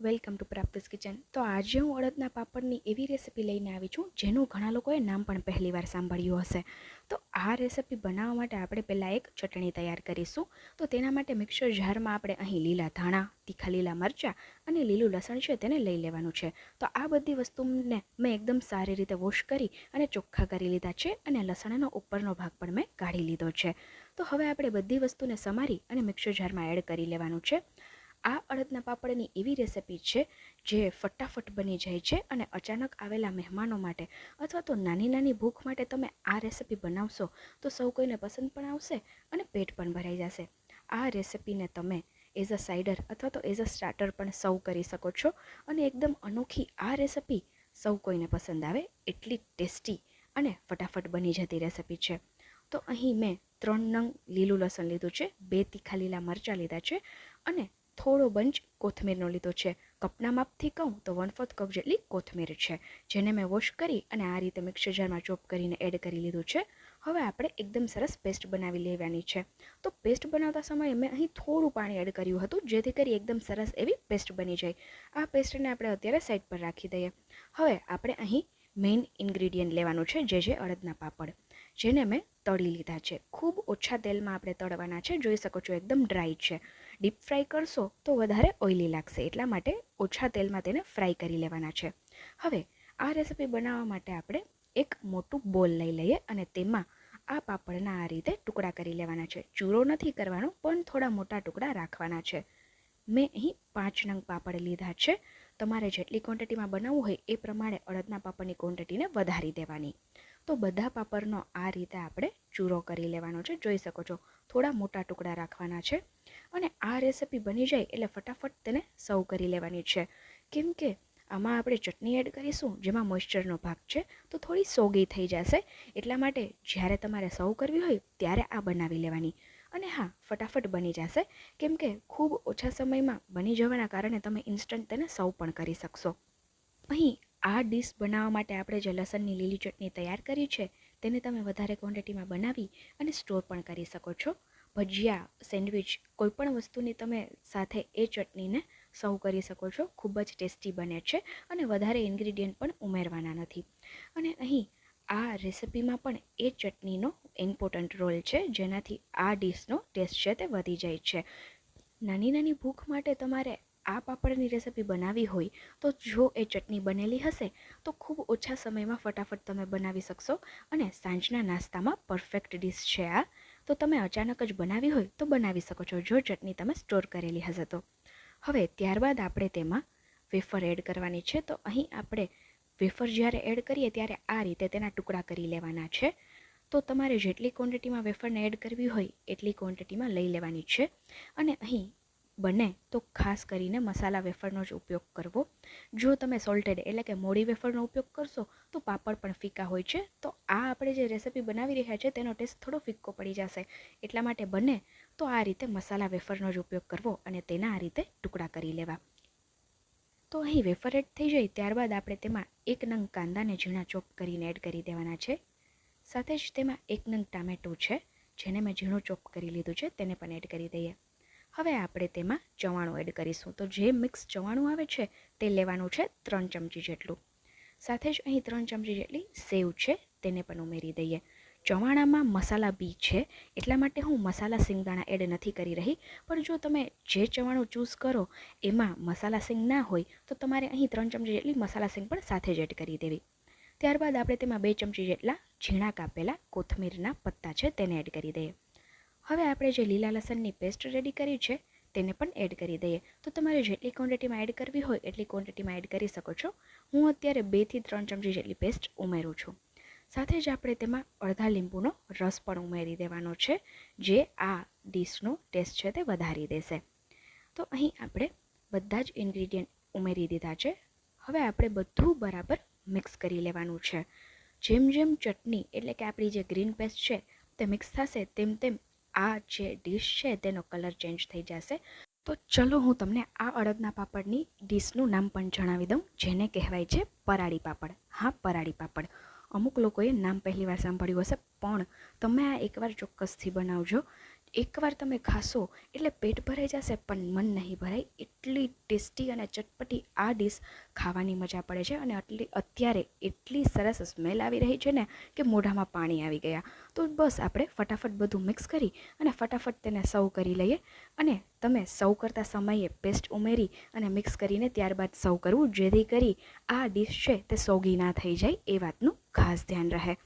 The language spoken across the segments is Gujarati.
વેલકમ ટુ પ્રાપ્તિસ કિચન તો આજે હું અડદના પાપડની એવી રેસિપી લઈને આવી છું, જેનું ઘણા લોકોએ નામ પણ પહેલીવાર સાંભળ્યું હશે. તો આ રેસિપી બનાવવા માટે આપણે પહેલાં એક ચટણી તૈયાર કરીશું. તો તેના માટે મિક્સર જારમાં આપણે અહીં લીલા ધાણા, તીખા લીલા મરચાં અને લીલું લસણ છે તેને લઈ લેવાનું છે. તો આ બધી વસ્તુને મેં એકદમ સારી રીતે વોશ કરી અને ચોખ્ખા કરી લીધા છે અને લસણનો ઉપરનો ભાગ પણ મેં કાઢી લીધો છે. તો હવે આપણે બધી વસ્તુને સમારી અને મિક્સર જારમાં એડ કરી લેવાનું છે. આ અડદના પાપડની એવી રેસિપી છે જે ફટાફટ બની જાય છે અને અચાનક આવેલા મહેમાનો માટે અથવા તો નાની નાની ભૂખ માટે તમે આ રેસિપી બનાવશો તો સૌ કોઈને પસંદ પણ આવશે અને પેટ પણ ભરાઈ જશે. આ રેસિપીને તમે એઝ અ સાઇડર અથવા તો એઝ અ સ્ટાર્ટર પણ સર્વ કરી શકો છો અને એકદમ અનોખી આ રેસિપી સૌ કોઈને પસંદ આવે એટલી ટેસ્ટી અને ફટાફટ બની જતી રેસિપી છે. તો અહીં મેં ત્રણ નંગ લીલું લસણ લીધું છે, બે તીખા લીલા મરચાં લીધા છે અને થોડો બંચ કોથમીરનો લીધો છે. કપના માપથી કહું તો વન ફોર્થ કપ જેટલી કોથમીર છે. જેને મેં વોશ કરી અને આ રીતે મિક્સર જારમાં ચોપ કરીને એડ કરી લીધું છે. હવે આપણે એકદમ સરસ પેસ્ટ બનાવી લેવાની છે. તો પેસ્ટ બનાવતા સમયે મેં અહીં થોડું પાણી એડ કર્યું હતું, જેથી કરી એકદમ સરસ એવી પેસ્ટ બની જાય. આ પેસ્ટને આપણે અત્યારે સાઈડ પર રાખી દઈએ. હવે આપણે અહીં મેઇન ઇન્ગ્રીડિયન્ટ લેવાનું છે, જે છે અડદના પાપડ. જેને મેં તળી લીધા છે. ખૂબ ઓછા તેલમાં આપણે તળવાના છે. જોઈ શકો છો, એકદમ ડ્રાય છે. ડીપ ફ્રાય કરશો તો વધારે ઓઇલી લાગશે. એટલા માટે ઓછા તેલમાં તેને ફ્રાય કરી લેવાના છે. હવે આ રેસિપી બનાવવા માટે આપણે એક મોટું બોલ લઈ લઈએ અને તેમાં આ પાપડના આ રીતે ટુકડા કરી લેવાના છે. ચૂરો નથી કરવાનો, પણ થોડા મોટા ટુકડા રાખવાના છે. મેં અહીં પાંચ નંગ પાપડ લીધા છે. તમારે જેટલી ક્વોન્ટિટીમાં બનાવવું હોય એ પ્રમાણે અડદના પાપડની ક્વોન્ટિટીને વધારી દેવાની. તો બધા પાપડનો આ રીતે આપણે ચૂરો કરી લેવાનો છે. જોઈ શકો છો, થોડા મોટા ટુકડા રાખવાના છે અને આ રેસિપી બની જાય એટલે ફટાફટ તેને સર્વ કરી લેવાની છે. કેમ કે આમાં આપણે ચટણી એડ કરીશું, જેમાં મોઇશ્ચરનો ભાગ છે, તો થોડી સોગી થઈ જશે. એટલા માટે જ્યારે તમારે સર્વ કરવી હોય ત્યારે આ બનાવી લેવાની. અને હા, ફટાફટ બની જશે, કેમ કે ખૂબ ઓછા સમયમાં બની જવાના કારણે તમે ઇન્સ્ટન્ટ તેને સર્વ પણ કરી શકશો. અહીં આ ડીશ બનાવવા માટે આપણે જે લસણની લીલી ચટણી તૈયાર કરી છે તેને તમે વધારે ક્વોન્ટિટીમાં બનાવી અને સ્ટોર પણ કરી શકો છો. ભજીયા સેન્ડવિચ કોઈપણ વસ્તુની તમે સાથે એ ચટણીને સર્વ કરી શકો છો. ખૂબ જ ટેસ્ટી બને છે અને વધારે ઇન્ગ્રીડિયન્ટ પણ ઉમેરવાના નથી. અને અહીં આ રેસિપીમાં પણ એ ચટણીનો ઇમ્પોર્ટન્ટ રોલ છે, જેનાથી આ ડીશનો ટેસ્ટ છે તે વધી જાય છે. નાની નાની ભૂખ માટે તમારે આ પાપડની રેસિપી બનાવી હોય, તો જો એ ચટણી બનેલી હશે, તો ખૂબ ઓછા સમયમાં ફટાફટ તમે બનાવી શકશો અને સાંજના નાસ્તામાં પરફેક્ટ ડીશ છે આ. તો તમે અચાનક જ બનાવી હોય, તો બનાવી શકો છો, જો ચટણી તમે સ્ટોર કરેલી હશે તો. હવે ત્યારબાદ આપણે તેમાં વેફર એડ કરવાની છે, તો અહીં આપણે વેફર જ્યારે એડ કરીએ, ત્યારે આ રીતે તેના ટુકડા કરી લેવાના છે. તો તમારે જેટલી ક્વોન્ટિટીમાં વેફરને એડ કરવી હોય, એટલી ક્વોન્ટિટીમાં લઈ લેવાની છે. અને અહીં બને, તો ખાસ કરીને મસાલા વેફરનો જ ઉપયોગ કરવો. જો તમે સોલ્ટેડ એટલે કે મોડી વેફરનો ઉપયોગ કરશો, તો પાપડ પણ ફીકા હોય છે. તો આ આપણે જે રેસિપી બનાવી રહ્યા છે, તેનો ટેસ્ટ થોડો ફિક્કો પડી જશે. એટલા માટે બને, તો આ રીતે મસાલા વેફરનો જ ઉપયોગ કરવો અને તેના આ રીતે ટુકડા કરી લેવા. તો અહીં વેફર એડ થઈ જાય ત્યારબાદ આપણે તેમાં એક નંગ કાંદાને ઝીણા ચોપ કરીને એડ કરી દેવાના છે. સાથે જ તેમાં એક નંગ ટામેટું છે, જેને મેં ઝીણું ચોપ કરી લીધું છે, તેને પણ એડ કરી દઈએ. હવે આપણે તેમાં ચવાણું એડ કરીશું. તો જે મિક્સ ચવાણું આવે છે, તે લેવાનું છે ત્રણ ચમચી જેટલું. સાથે જ અહીં ત્રણ ચમચી જેટલી સેવ છે, તેને પણ ઉમેરી દઈએ. ચવાણામાં મસાલા બી છે, એટલા માટે હું મસાલા સિંગદાણા એડ નથી કરી રહી. પણ જો તમે જે ચવાણું ચૂઝ કરો, એમાં મસાલા સિંગ ના હોય, તો તમારે અહીં ત્રણ ચમચી જેટલી મસાલા સિંગ પણ સાથે જ એડ કરી દેવી. ત્યારબાદ આપણે તેમાં બે ચમચી જેટલા ઝીણા કાપેલા કોથમીરના પત્તા છે, તેને એડ કરી દઈએ. હવે આપણે જે લીલા લસણની પેસ્ટ રેડી કરી છે, તેને પણ એડ કરી દઈએ. તો તમારે જેટલી ક્વોન્ટિટીમાં એડ કરવી હોય, એટલી ક્વોન્ટિટીમાં એડ કરી શકો છો. હું અત્યારે બેથી ત્રણ ચમચી જેટલી પેસ્ટ ઉમેરું છું. સાથે જ આપણે તેમાં અડધા લીંબુનો રસ પણ ઉમેરી દેવાનો છે, જે આ ડીશનો ટેસ્ટ છે તે વધારી દેશે. તો અહીં આપણે બધા જ ઇન્ગ્રીડિયન્ટ ઉમેરી દીધા છે. હવે આપણે બધું બરાબર મિક્સ કરી લેવાનું છે. જેમ જેમ ચટણી એટલે કે આપણી જે ગ્રીન પેસ્ટ છે, તે મિક્સ થશે, તેમ તેમ આ જે ડીશ છે તેનો કલર ચેન્જ થઈ જશે. તો ચલો હું તમને આ અડદના પાપડની ડીશનું નામ પણ જણાવી દઉં, જેને કહેવાય છે પરાળી પાપડ. હા, પરાળી પાપડ. અમુક લોકોએ નામ પહેલી વાર સાંભળ્યું હશે, પણ તમે આ એકવાર ચોક્કસથી બનાવજો. એકવાર તમે ખાશો, એટલે પેટ ભરાઈ જશે, પણ મન નહીં ભરાય. એટલી ટેસ્ટી અને ચટપટી આ ડીશ ખાવાની મજા પડે છે અને આટલી અત્યારે એટલી સરસ સ્મેલ આવી રહી છે ને કે મોઢામાં પાણી આવી ગયા. તો બસ આપણે ફટાફટ બધું મિક્સ કરી અને ફટાફટ તેને સર્વ કરી લઈએ. અને તમે સર્વ કરતા સમયે પેસ્ટ ઉમેરી અને મિક્સ કરીને ત્યારબાદ સર્વ કરવું, જેથી કરી આ ડીશ છે તે સોગી ના થઈ જાય એ વાતનું ખાસ ધ્યાન રહે.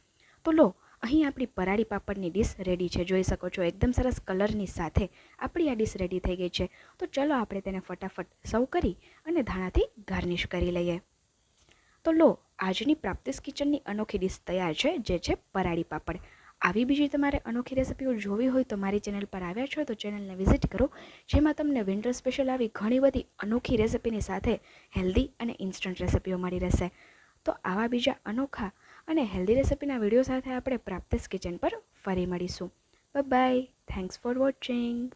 તો લો અહીં આપણી પરાળી પાપડની ડીશ રેડી છે. જોઈ શકો છો, એકદમ સરસ કલરની સાથે આપણી આ ડીશ રેડી થઈ ગઈ છે. તો ચલો આપણે તેને ફટાફટ સર્વ કરી અને ધાણાથી ગાર્નિશ કરી લઈએ. તો લો, આજની પ્રાપ્તિસ કિચનની અનોખી ડીશ તૈયાર છે, જે છે પરાળી પાપડ. આવી બીજી તમારે અનોખી રેસિપીઓ જોવી હોય તો મારી ચેનલ પર આવ્યા છો તો ચેનલને વિઝિટ કરો, જેમાં તમને વિન્ટર સ્પેશિયલ આવી ઘણી બધી અનોખી રેસિપીની સાથે હેલ્ધી અને ઇન્સ્ટન્ટ રેસિપીઓ મળી રહેશે. તો આવા બીજા અનોખા અને હેલ્ધી રેસિપીના વીડિયો સાથે આપણે પ્રાપ્તિસ કિચન પર ફરી મળીશું. By thanks for watching